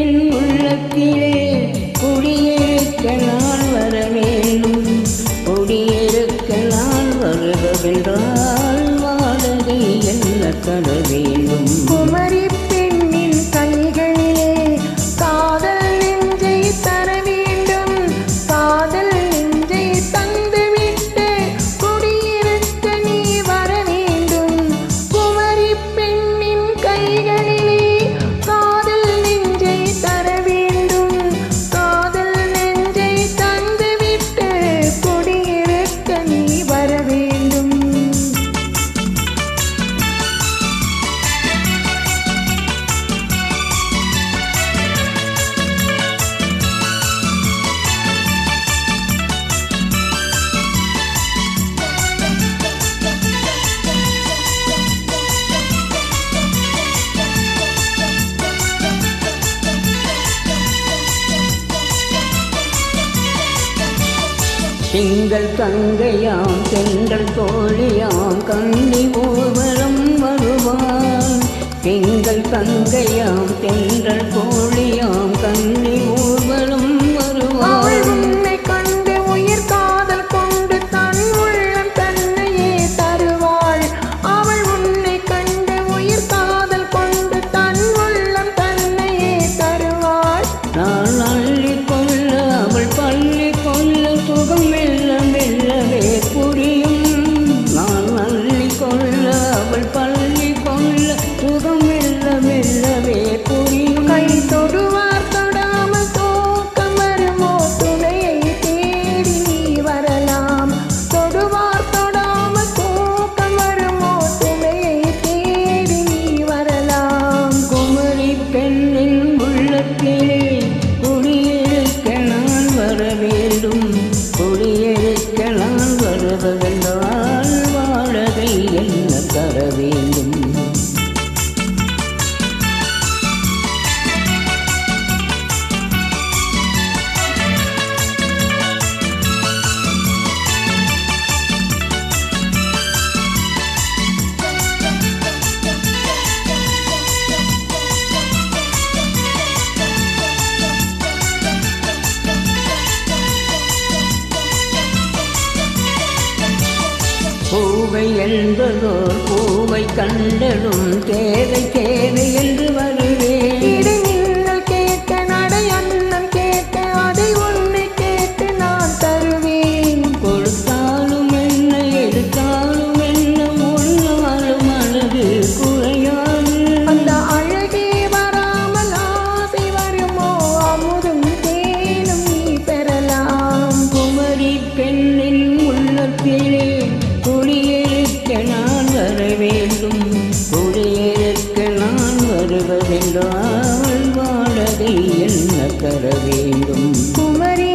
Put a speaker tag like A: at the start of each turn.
A: என் உள்ளத்திலே குடியிருக்க நான் வர வேண்டும். குடியிருக்க நான் வருவென்றால் மாதகை என்ன தர வேண்டும்? குமரி செங்கல் தங்கையாம் செங்கல் தோழியாம் கண்ணி ஊர்வலம் வருவான். செங்கல் தங்கையாம் செங்கல் தோழியாம் கண்ணி ஊர் வரவே பூவை என்பதோர் பூவை கண்டடும் தேவை தேவை என்ன தர வேண்டும்?
B: குமரே